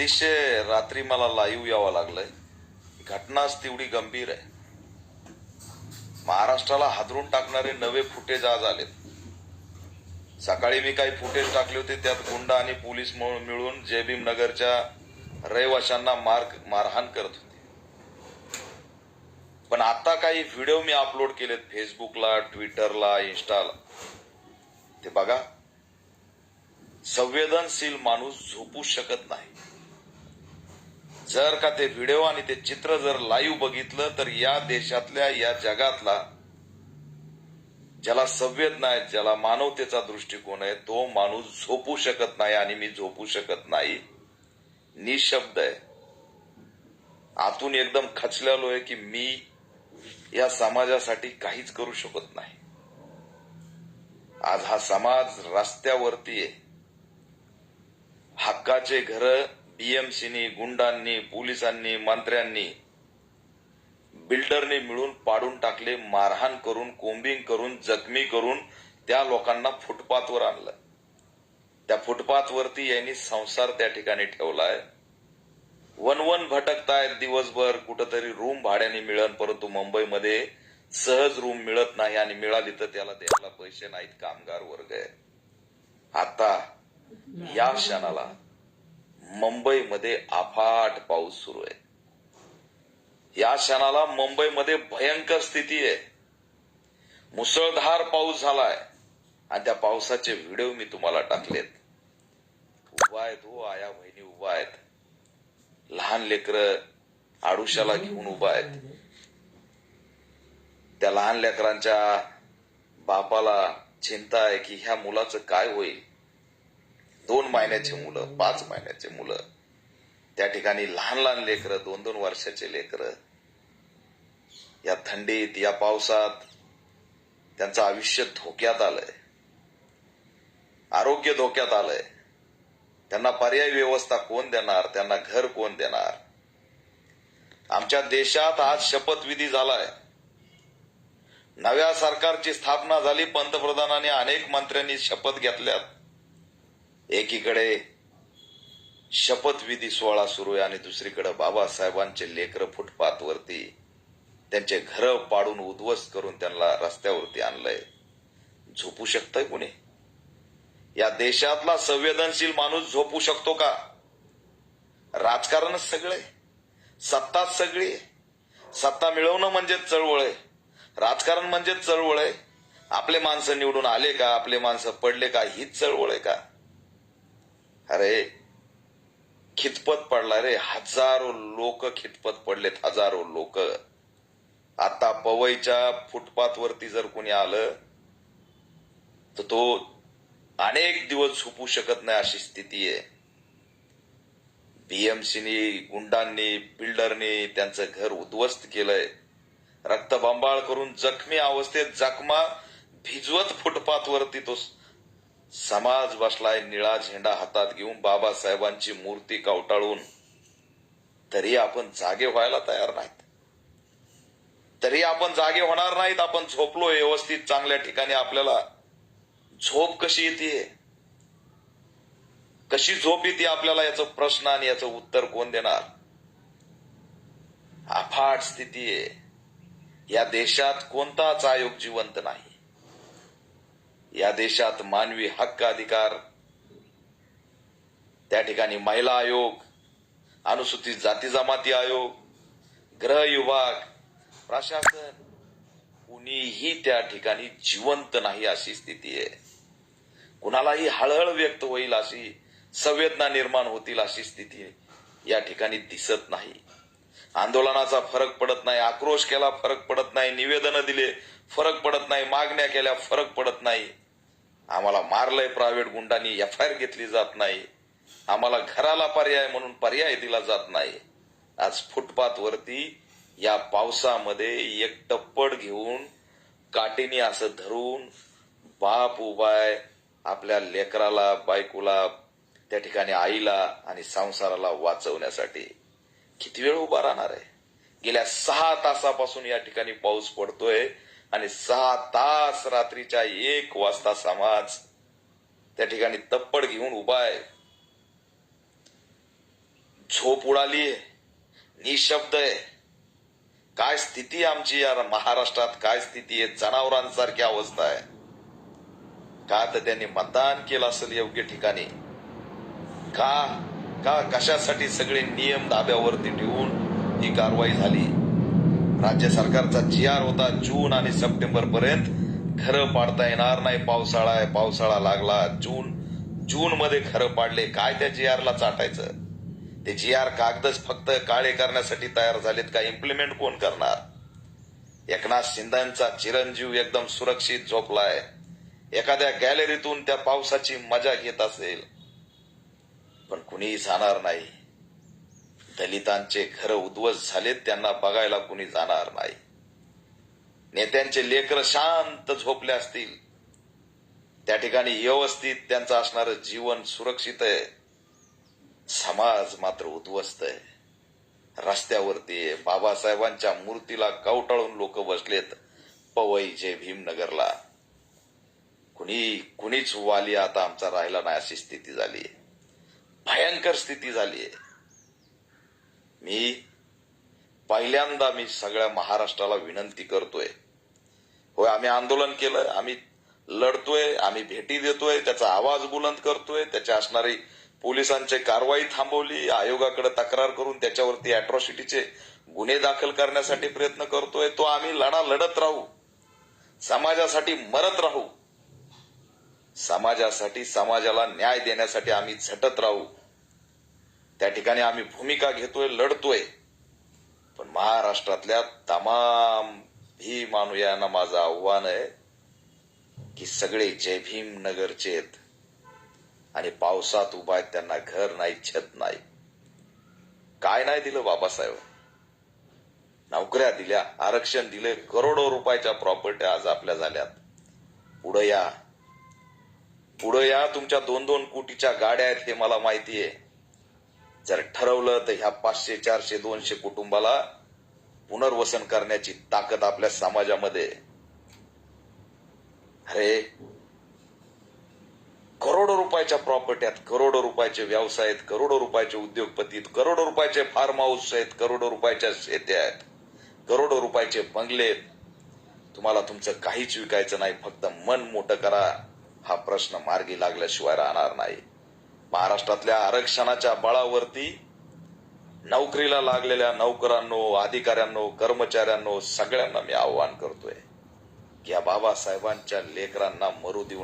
अतिशय रात्री मला लाईव्ह यावं लागलंय. घटनाच तेवढी गंभीर आहे. महाराष्ट्राला हादरून टाकणारे नवे फुटेज आज आलेत. सकाळी मी काही फुटेज टाकले होते त्यात गुंडा आणि पोलीस मिळून- जयभीम नगरच्या रहिवाशांना मार मारहाण करत होते. पण आता काही व्हिडिओ मी अपलोड केलेत फेसबुकला ट्विटरला इन्स्टाला ते बघा. संवेदनशील माणूस झोपू शकत नाही. जर का ते व्हिडिओ आणि ते चित्र जर लाईव्ह बघितलं तर या देशातल्या या जगातला ज्याला संवेदना आहे ज्याला मानवतेचा दृष्टिकोन आहे तो माणूस झोपू शकत नाही आणि मी झोपू शकत नाही. निशब्द आहे. आतून एकदम खचलेलो आहे की मी या समाजासाठी काहीच करू शकत नाही. आज हा समाज रस्त्यावरती आहे. हक्काचे घर बीएमसीनी गुंडांनी पोलिसांनी मंत्र्यांनी बिल्डरने मिळून पाडून टाकले मारहाण करून कोंबिंग करून जखमी करून त्या लोकांना फुटपाथवर आणलं. त्या फुटपाथवरती यांनी संसार त्या ठिकाणी ठेवलाय. वनवन भटकतायत दिवसभर कुठंतरी रूम भाड्याने मिळन परंतु मुंबईमध्ये सहज रूम मिळत नाही आणि मिळाली तर त्याला द्यायला पैसे नाहीत कामगार वर्ग आहे. आता या क्षणाला मुंबईमध्ये अफाट पाऊस सुरू आहे. या क्षणाला मुंबईमध्ये भयंकर स्थिती आहे. मुसळधार पाऊस झालाय. आणि त्या पावसाचे व्हिडिओ मी तुम्हाला टाकलेत. उभा आहेत हो आया बहिणी उभा आहेत. लहान लेकर आडुशाला घेऊन उभा आहेत. त्या लहान लेकरांच्या बापाला चिंता आहे की ह्या मुलाचं काय होईल? दोन महिन्याचे मुलं पाच महिन्याचे मुलं. त्या ठिकाणी लहान लहान लेकरं दोन दोन वर्षाचे लेकरं. या थंडीत या पावसात त्यांचं आयुष्य धोक्यात आलंय. आरोग्य धोक्यात आलंय. त्यांना पर्याय व्यवस्था कोण देणार? त्यांना घर कोण देणार? आमच्या देशात आज शपथविधी झालाय. नव्या सरकारची स्थापना झाली पंतप्रधानांनी अनेक मंत्र्यांनी शपथ घेतल्यात. एकीकडे शपथविधी सोहळा सुरू आहे आणि दुसरीकडे बाबासाहेबांचे लेकर फुटपाथवरती त्यांचे घर पाडून उद्ध्वस्त करून त्यांना रस्त्यावरती आणलंय. झोपू शकतंय कुणी? या देशातला संवेदनशील माणूस झोपू शकतो का? राजकारणच सगळे. सत्ताच सगळी. सत्ता मिळवणं म्हणजेच चळवळ आहे. राजकारण म्हणजेच चळवळ आहे. आपले माणसं निवडून आले का? आपले माणसं पडले का? हीच चळवळ आहे का? अरे खितपत पडला रे. हजारो लोक खितपत पडलेत हजारो लोक. आता पवईच्या फुटपाथवरती जर कोणी आलं तर तो अनेक दिवस झोपू शकत नाही अशी स्थिती आहे. बीएमसीनी गुंडांनी बिल्डरनी त्यांचं घर उद्ध्वस्त केलंय. रक्तबंबाळ करून जखमी अवस्थेत जखमा भिजवत फुटपाथवरती तो समाज बसलाय निळा झेंडा हातात घेऊन बाबासाहेबांची मूर्ती कवटाळून. तरी आपण जागे व्हायला तयार नाहीत. तरी आपण जागे होणार नाहीत आपण झोपलो व्यवस्थित चांगल्या ठिकाणी आपल्याला. झोप कशी येते? कशी झोप येते आपल्याला? याचं प्रश्न आणि याचं उत्तर कोण देणार? अफाट स्थिती आहे. या देशात कोणताच आयोग जिवंत नाही. या देशात मानवी हक्क अधिकार त्या ठिकाणी महिला आयोग अनुसूचित जाती जमाती आयोग ग्रह विभाग प्रशासन कुणीही त्या ठिकाणी जिवंत नाही अशी स्थिती आहे. कुणालाही हळहळ व्यक्त होईल अशी संवेदना निर्माण होतील अशी स्थिती या ठिकाणी दिसत नाही. आंदोलनाचा फरक पडत नाही आक्रोश केला फरक पडत नाही निवेदनं दिले फरक पडत नाही मागण्या केल्या फरक पडत नाही. आम्हाला मारलंय प्रायव्हेट गुंडांनी एफ आय आर घेतली जात नाही. आम्हाला घराला पर्याय म्हणून पर्याय दिला जात नाही. आज फुटपाथवरती या पावसामध्ये एक टप्पड घेऊन काटेनी असं धरून बाप उभाय आपल्या लेकराला बायकोला त्या ठिकाणी आईला आणि संसाराला वाचवण्यासाठी. किती वेळ उभा राहणार आहे? गेल्या सहा तासापासून या ठिकाणी पाऊस पडतोय आणि सहा तास रात्रीच्या एक वाजता समाज त्या ठिकाणी तप्पड घेऊन उभा आहे. झोप उडाली निशब्द आहे. काय स्थिती आमची या महाराष्ट्रात? काय स्थिती आहे? जनावरांसारखी अवस्था आहे. का तर त्यांनी मतदान केलं असेल योग्य ठिकाणी? का का कशासाठी सगळे नियम धाब्यावरती ठेवून ही कारवाई झाली? राज्य सरकारचा जी आर होता जून आणि सप्टेंबर पर्यंत. घरं पाडता येणार नाही. पावसाळा आहे पावसाळा लागला. जून जून मध्ये घरं पाडले. काय त्या जी ला चाटायचं? ते जी आर कागदच फक्त काळे करण्यासाठी तयार झालेत का? इम्प्लिमेंट कोण करणार? एकनाथ शिंदेचा चिरंजीव एकदम सुरक्षित झोपलाय. एखाद्या गॅलरीतून त्या पावसाची मजा घेत असेल. पण कुणीही जाणार नाही. दलितांचे घर उद्ध्वस्त झालेत त्यांना बघायला कुणी जाणार नाही. नेत्यांचे लेकर शांत झोपले असतील. त्या ठिकाणी व्यवस्थित त्यांचं असणारं जीवन सुरक्षित आहे. समाज मात्र उद्ध्वस्त आहे. रस्त्यावरती आहे. बाबासाहेबांच्या मूर्तीला कवटाळून लोक बसलेत पवई जय भीमनगरला. कुणी कुणीच वाली आता आमचा राहिला नाही अशी स्थिती झाली आहे. भयंकर स्थिती झाली आहे मी पहिल्यांदा मी सगळ्या महाराष्ट्राला विनंती करतोय. होय आम्ही आंदोलन केलं आम्ही लढतोय आम्ही भेटी देतोय त्याचा आवाज बुलंद करतोय त्याच्या असणारी पोलिसांची कारवाई थांबवली आयोगाकडे तक्रार करून त्याच्यावरती अॅट्रॉसिटीचे गुन्हे दाखल करण्यासाठी प्रयत्न करतोय तो आम्ही लढा लढत राहू. समाजासाठी मरत राहू. समाजासाठी समाजाला न्याय देण्यासाठी आम्ही झटत राहू. त्या ठिकाणी आम्ही भूमिका घेतोय लढतोय. पण महाराष्ट्रातल्या तमाम भीम अनुयांना माझं आव्हान आहे की सगळे जय भीम नगरचे आहेत. आणि पावसात उभा आहेत त्यांना घर नाही छत नाही. काय नाही दिलं बाबासाहेब. नोकऱ्या दिल्या आरक्षण दिले करोडो रुपयाच्या प्रॉपर्टी आज आपल्या झाल्यात. पुढं या. पुढं या तुमच्या दोन दोन कोटीच्या गाड्या आहेत हे मला माहिती आहे. जर ठरवलं तर ह्या पाचशे चारशे दोनशे कुटुंबाला पुनर्वसन करण्याची ताकद आपल्या समाजामध्ये. अरे करोडो रुपयाच्या प्रॉपर्टी आहेत करोडो रुपयाचे व्यवसाय आहेत करोडो रुपयाचे उद्योगपतीत करोडो रुपयाचे फार्म हाऊस आहेत करोडो रुपयाच्या शेत्या आहेत करोडो रुपयाचे बंगले आहेत. तुम्हाला तुमचं काहीच विकायचं नाही फक्त मन मोठं करा. हा प्रश्न मार्गी लागल्याशिवाय राहणार नाही. महाराष्ट्रातल्या आरक्षणाच्या बळावरती नोकरीला लागलेल्या नोकरांनो अधिकाऱ्यांनो कर्मचाऱ्यांनो सगळ्यांना मी आव्हान करतोय की या बाबासाहेबांच्या लेकरांना मरू देऊ